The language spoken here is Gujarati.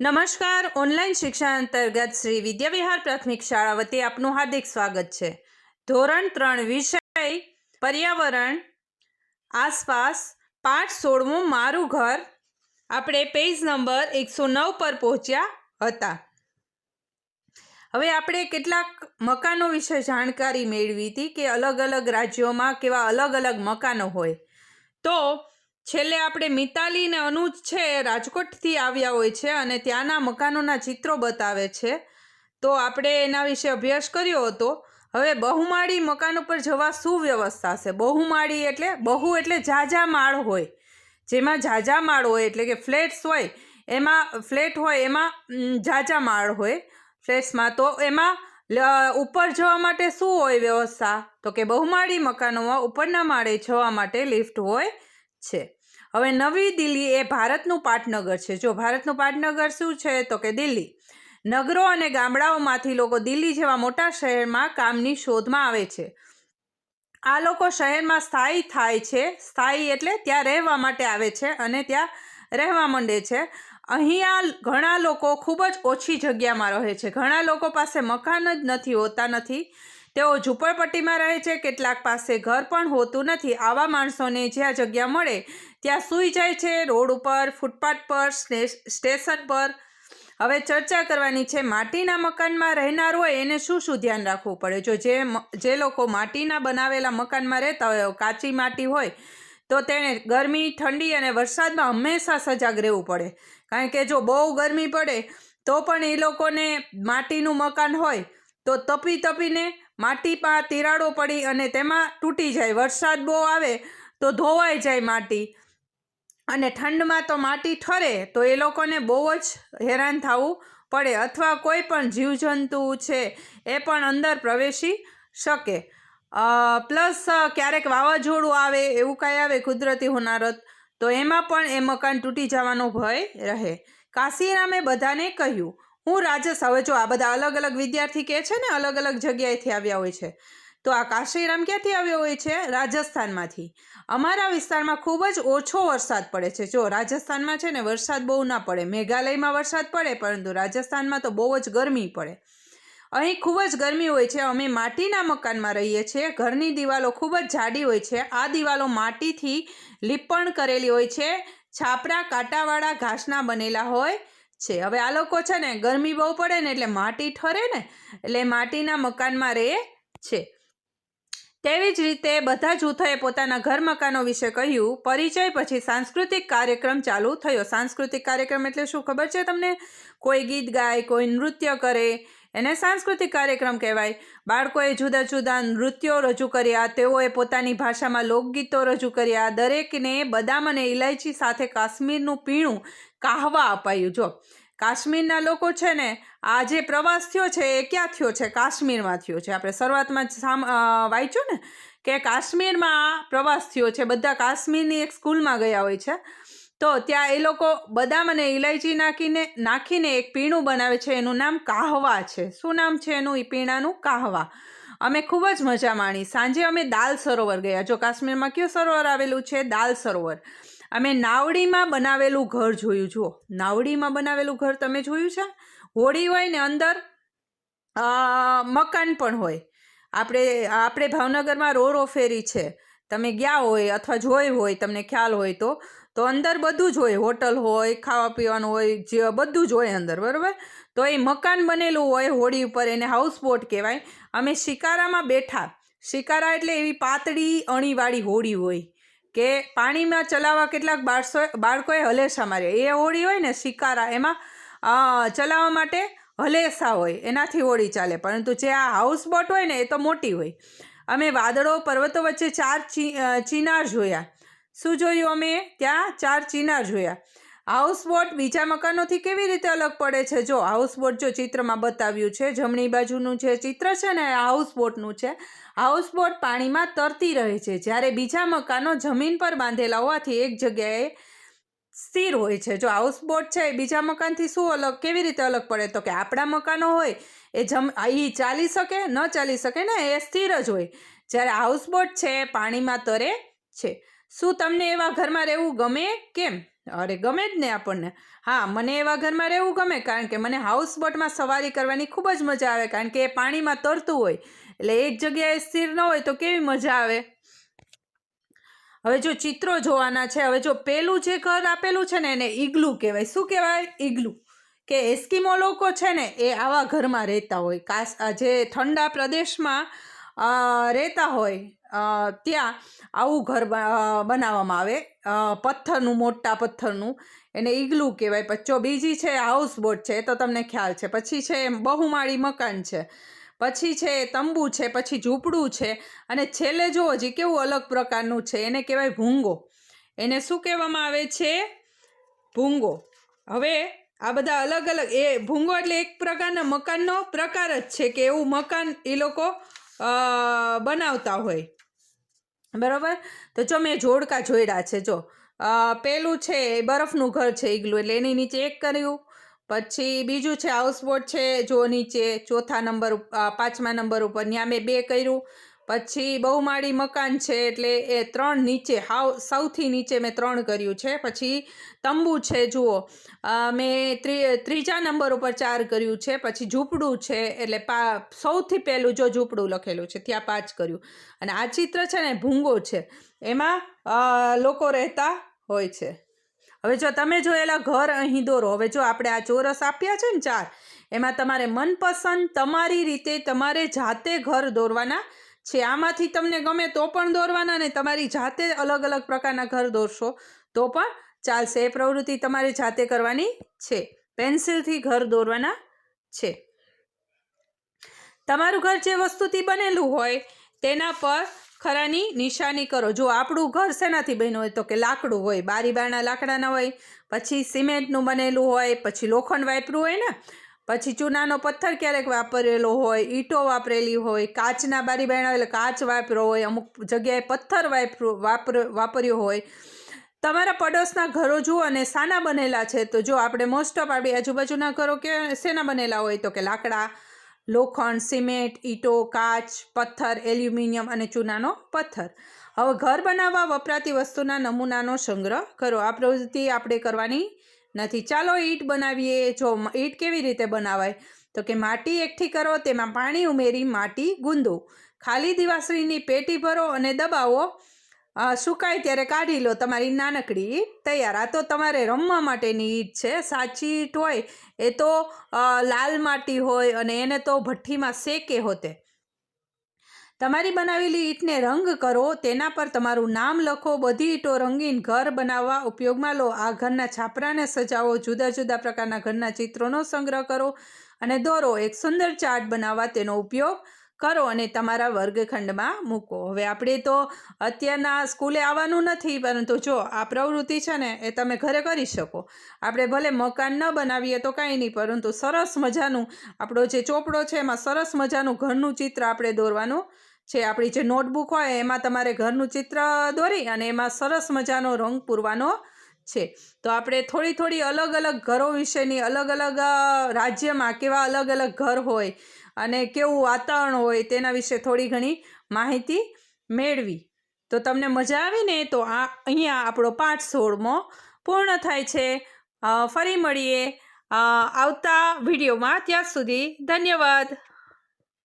નમસ્કાર, ઓનલાઈન શિક્ષણ અંતર્ગત શ્રી વિદ્યાવિહાર પ્રાથમિક શાળા વતી આપનું હાર્દિક સ્વાગત છે. ધોરણ ત્રણ, વિષય પર્યાવરણ આસપાસ પાઠ સોળમું મારું ઘર. આપણે પેજ નંબર એકસો નવ પર પહોંચ્યા હતા. હવે આપણે કેટલાક મકાનો વિશે જાણકારી મેળવી હતી કે અલગ અલગ રાજ્યોમાં કેવા અલગ અલગ મકાનો હોય. તો છેલ્લે આપણે મિતાલી ને અનુજ છે, રાજકોટથી આવ્યા હોય છે અને ત્યાંના મકાનોના ચિત્રો બતાવે છે. તો આપણે એના વિશે અભ્યાસ કર્યો હતો. હવે બહુમાળી મકાન ઉપર જવા શું વ્યવસ્થા છે બહુમાળી એટલે, બહુ એટલે ઝાઝા માળ હોય. જેમાં ઝાઝા માળ હોય એટલે કે ફ્લેટ્સ હોય, એમાં ફ્લેટ હોય, એમાં ઝાઝા માળ હોય ફ્લેટ્સમાં. તો એમાં ઉપર જવા માટે શું હોય વ્યવસ્થા? તો કે બહુમાળી મકાનોમાં ઉપરના માળે જવા માટે લિફ્ટ હોય છે. હવે નવી દિલ્હી એ ભારતનું પાટનગર છે. જો ભારતનું પાટનગર શું છે? તો કે દિલ્હી. નગરો અને ગામડાઓમાંથી લોકો દિલ્હી જેવા મોટા શહેરમાં કામની શોધમાં આવે છે. આ લોકો શહેરમાં સ્થાયી થાય છે. સ્થાયી એટલે ત્યાં રહેવા માટે આવે છે અને ત્યાં રહેવા માંડે છે. અહીંયા ઘણા લોકો ખૂબ જ ઓછી જગ્યામાં રહે છે. ઘણા લોકો પાસે મકાન જ નથી હોતા નથી. તેઓ ઝૂંપડપટ્ટીમાં રહે છે, કેટલાક પાસે ઘર પણ હોતું નથી. આવા માણસોને જ્યાં જગ્યા મળે, ત્યાં સૂઈ જાય છે, રોડ ઉપર, ફૂટપાથ પર સ્ટે- સ્ટેશન પર. હવે ચર્ચા કરવાની છે, માટીના મકાનમાં રહેનાર હોય એને શું શું ધ્યાન રાખવું પડે? જો જે જે લોકો માટીના બનાવેલા મકાનમાં રહેતા હોય, કાચી માટી હોય, તો તેણે ગરમી, ઠંડી અને વરસાદમાં હંમેશા સજાગ રહેવું પડે. કારણ કે જો બહુ ગરમી પડે, તો પણ એ લોકોને માટીનું મકાન હોય, તો તપી તપીને માટી પા તિરાડો પડી અને તેમાં તૂટી જાય. વરસાદ બહુ આવે તો ધોવાઈ જાય માટી. અને ઠંડમાં તો માટી ઠરે તો એ લોકોને બહુ જ હેરાન થવું પડે અથવા કોઈ પણ જીવજંતુ છે એ પણ અંદર પ્રવેશી શકે. પ્લસ ક્યારેક વાવાઝોડું આવે એવું કાંઈ આવે કુદરતી હોનારત, તો એમાં પણ એ મકાન તૂટી જવાનો ભય રહે. કાશીરામે બધાને કહ્યું હું રાજસ, હવે જો આ બધા અલગ અલગ વિદ્યાર્થી કહે છે ને, અલગ અલગ જગ્યાએથી આવ્યા હોય છે, તો આ કાશીરામ ક્યાંથી આવ્યો હોય છે? રાજસ્થાનમાંથી. અમારા વિસ્તારમાં ખૂબ જ ઓછો વરસાદ પડે છે. જો રાજસ્થાનમાં છે ને, વરસાદ બહુ ના પડે. મેઘાલયમાં વરસાદ પડે, પરંતુ રાજસ્થાનમાં તો બહુ જ ગરમી પડે. અહીં ખૂબ જ ગરમી હોય છે. અમે માટીના મકાનમાં રહીએ છીએ. ઘરની દિવાલો ખૂબ જ જાડી હોય છે. આ દિવાલો માટીથી લીપણ કરેલી હોય છે. છાપરા કાંટાવાળા ઘાસના બનેલા હોય. છે. હવે આ લોકો છે ને, ગરમી બહુ પડે ને એટલે માટી ઠરે ને, એટલે માટીના મકાનમાં રહે છે. તેવી જ રીતે બધા જૂથોએ પોતાના ઘર મકાનો વિશે કહ્યું. પરિચય પછી સાંસ્કૃતિક કાર્યક્રમ ચાલુ થયો. સાંસ્કૃતિક કાર્યક્રમ એટલે શું ખબર છે તમને? કોઈ ગીત ગાય, કોઈ નૃત્ય કરે એને સાંસ્કૃતિક કાર્યક્રમ કહેવાય. બાળકોએ જુદા જુદા નૃત્યો રજૂ કર્યા, તેઓએ પોતાની ભાષામાં લોકગીતો રજૂ કર્યા, દરેકને બદામ અને ઇલાયચી સાથે કાશ્મીરનું પીણું કાહવા અપાયું. જો, કાશ્મીરના લોકો છે ને, આ જે પ્રવાસ થયો છે, એ ક્યાં થયો છે? કાશ્મીરમાં થયો છે. આપણે શરૂઆતમાં સામ વાંચ્યું ને કે કાશ્મીરમાં પ્રવાસ થયો છે. બધા કાશ્મીરની એક સ્કૂલમાં ગયા હોય છે. તો ત્યાં એ લોકો બદામ અને ઇલાયચી નાખીને નાખીને એક પીણું બનાવે છે. એનું નામ કાહવા છે. શું નામ છે એનું? એ પીણાનું કાહવા. અમે ખૂબ જ મજા માણી. સાંજે અમે દાલ સરોવર ગયા. જો કાશ્મીરમાં કયું સરોવર આવેલું છે? દાલ સરોવર. અમે નાવડીમાં બનાવેલું ઘર જોયું. જુઓ, નાવડીમાં બનાવેલું ઘર તમે જોયું છે? હોડી હોય ને અંદર મકાન પણ હોય. આપણે આપણે ભાવનગરમાં રોરો ફેરી છે. તમે ગયા હોય અથવા જોઈ હોય, તમને ખ્યાલ હોય તો. તો અંદર બધું જ હોય. હોટલ હોય, ખાવા પીવાનું હોય, જે બધું જ હોય અંદર, બરાબર? તો એ મકાન બનેલું હોય હોડી ઉપર, એને હાઉસ બોટ કહેવાય. અમે શિકારામાં બેઠા. શિકારા એટલે એવી પાતળી અણીવાળી હોડી હોય કે પાણીમાં ચલાવવા કેટલાક બાળસો, બાળકોએ હલેસા માર્યા. એ હોડી હોય ને શિકારા, એમાં ચલાવવા માટે હલેસા હોય. એનાથી હોડી ચાલે. પરંતુ જે આ હાઉસ બોટ હોય ને, એ તો મોટી હોય. અમે વાદળો, પર્વતો વચ્ચે ચાર ચિનાર જોયા. શું જોયું અમે? ત્યાં ચાર ચિનાર જોયા. હાઉસબોટ બીજા મકાનોથી કેવી રીતે અલગ પડે છે? જો, હાઉસબોટ જો ચિત્રમાં બતાવ્યું છે, જમણી બાજુનું જે ચિત્ર છે ને હાઉસબોટનું છે. હાઉસબોટ પાણીમાં તરતી રહે છે. જ્યારે બીજા મકાનો જમીન પર બાંધેલા હોવાથી એક જગ્યાએ સ્થિર હોય છે. જો, હાઉસબોટ છે એ બીજા મકાનથી શું અલગ, કેવી રીતે અલગ પડે? તો કે આપણા મકાનો હોય, એ જમ એ ચાલી શકે, ન ચાલી શકે ને, એ સ્થિર જ હોય. જ્યારે હાઉસબોટ છે પાણીમાં તરે છે. શું તમને એવા ઘરમાં રહેવું ગમે? કેમ? અરે, ગમે જ ને આપણને. હા, મને એવા ઘરમાં રહેવું ગમે કારણ કે મને હાઉસ બોટમાં સવારી કરવાની ખૂબ જ મજા આવે કારણ કે એ પાણીમાં તરતું હોય. એટલે એક જગ્યાએ સ્થિર ન હોય તો કેવી મજા આવે? હવે જો ચિત્રો જોવાના છે, હવે જો પેલું જે ઘર આપેલું છે ને એને ઈગલું કહેવાય. શું કહેવાય? ઈગલું. કે એસ્કિમો લોકો છે ને એ આવા ઘરમાં રહેતા હોય. આ જે ઠંડા પ્રદેશમાં રહેતા હોય ત્યાં આવું ઘર બનાવવામાં આવે. પથ્થરનું, મોટા પથ્થરનું. એને ઈગલું કહેવાય. પછી બીજી છે હાઉસ બોટ છે, એ તો તમને ખ્યાલ છે. પછી છે બહુમાળી મકાન છે. પછી છે, તંબુ છે, પછી ઝૂંપડું છે. અને છેલ્લે જુઓ હજી કેવું અલગ પ્રકારનું છે, એને કહેવાય ભૂંગો. એને શું કહેવામાં આવે છે? ભૂંગો. હવે આ બધા અલગ અલગ, એ ભૂંગો એટલે એક પ્રકારના મકાનનો પ્રકાર જ છે કે એવું મકાન એ લોકો બનાવતા હોય. બરાબર? તો જો મેં જોડકા જોડ્યા છે, જો. પહેલું છે, એ બરફનું ઘર છે, ઈગલું, એટલે એની નીચે એક કર્યું. પછી બીજું છે હાઉસબોટ છે, જો નીચે ચોથા નંબર પાંચમા નંબર ઉપર ત્યાં મેં બે કર્યું. પછી બહુમાળી મકાન છે એટલે એ ત્રણ નીચે, હાવ, સૌથી નીચે મેં ત્રણ કર્યું છે. પછી તંબુ છે, જુઓ. મેં ત્રી, ત્રીજા નંબર ઉપર ચાર કર્યું છે. પછી ઝૂંપડું છે, એટલે પા, સૌથી પહેલું જો ઝૂંપડું લખેલું છે, ત્યાં પાંચ કર્યું. અને આ ચિત્ર છે ને ભૂંગો છે. એમાં લોકો રહેતા હોય છે. હવે જો તમે જોયેલા ઘર અહીં દોરો. હવે જો આપણે આ ચોરસ આપ્યા છે ને ચાર, એમાં તમારે મનપસંદ તમારી રીતે તમારે જાતે ઘર દોરવાના છે. આમાંથી તમને ગમે તો પણ દોરવાના ને તમારી જાતે અલગ અલગ પ્રકારના ઘર દોરશો, તો પણ ચાલશે. એ પ્રવૃત્તિ તમારે જાતે કરવાની છે. પેન્સિલથી ઘર દોરવાના છે. તમારું ઘર જે વસ્તુથી બનેલું હોય, તેના પર ખરાની નિશાની કરો. જો આપણું ઘર શેનાથી બન્યું હોય તો કે લાકડું હોય બારી બારણા લાકડાના હોય, પછી સિમેન્ટનું બનેલું હોય, પછી લોખંડ વાપરું હોય ને પછી ચૂનાનો પથ્થર ક્યારેક વાપરેલો હોય, ઈંટો વાપરેલી હોય, કાચના બારી બારણા એટલે કાચ વાપર્યો હોય, અમુક જગ્યાએ પથ્થર વાપરો, વાપર, વાપર્યો હોય. તમારા પડોશના ઘરો જુઓ અને શાના બનેલા છે તો જો આપણે મોસ્ટ ઓફ આપણી આજુબાજુના ઘરો કે શેના બનેલા હોય તો કે લાકડા, લોખંડ, સિમેન્ટ, ઈંટો, કાચ, પથ્થર, એલ્યુમિનિયમ અને ચૂનાનો પથ્થર. હવે ઘર બનાવવા વપરાતી વસ્તુના નમૂનાનો સંગ્રહ કરો. આ પ્રવૃત્તિ આપણે કરવાની નથી. ચાલો ઈંટ બનાવીએ. જો ઈંટ કેવી રીતે બનાવાય? તો કે માટી એકઠી કરો, તેમાં પાણી ઉમેરી માટી ગુંદો. ખાલી દિવાસળીની પેટી ભરો અને દબાવો. સુકાય ત્યારે કાઢી લો તમારી નાનકડી તૈયાર. આ તો તમારે રમવા માટેની ઈંટ છે. સાચી ઈંટ હોય એ તો લાલ માટી હોય અને એને તો ભઠ્ઠીમાં શેકે હોતે. તમારી બનાવેલી ઈંટને રંગ કરો, તેના પર તમારું નામ લખો, બધી ઈંટો રંગીન ઘર બનાવવા ઉપયોગમાં લો. આ ઘરના છાપરાને સજાવો, જુદા જુદા પ્રકારના ઘરના ચિત્રોનો સંગ્રહ કરો અને દોરો. એક સુંદર ચાર્ટ બનાવવા તેનો ઉપયોગ કરો અને તમારા વર્ગખંડમાં મૂકો. હવે આપણે તો અત્યારના સ્કૂલે આવવાનું નથી, પરંતુ જો આ પ્રવૃત્તિ છે ને, એ તમે ઘરે કરી શકો. આપણે ભલે મકાન ન બનાવીએ તો કાંઈ નહીં, પરંતુ સરસ મજાનું આપણો જે ચોપડો છે, એમાં સરસ મજાનું ઘરનું ચિત્ર આપણે દોરવાનું છે. આપણી જે નોટબુક હોય, એમાં તમારે ઘરનું ચિત્ર દોરી અને એમાં સરસ મજાનો રંગ પૂરવાનો છે. તો આપણે થોડી થોડી અલગ અલગ ઘરો વિશેની અલગ અલગ રાજ્યમાં કેવા અલગ અલગ ઘર હોય અને કેવું વાતાવરણ હોય તેના વિશે થોડી ઘણી માહિતી મેળવી. તો તમને મજા આવી ને તો આ, અહીંયા આપણો પાઠ સોળમો પૂર્ણ થાય છે. ફરી મળીએ આવતા વિડીયોમાં. ત્યાં સુધી ધન્યવાદ.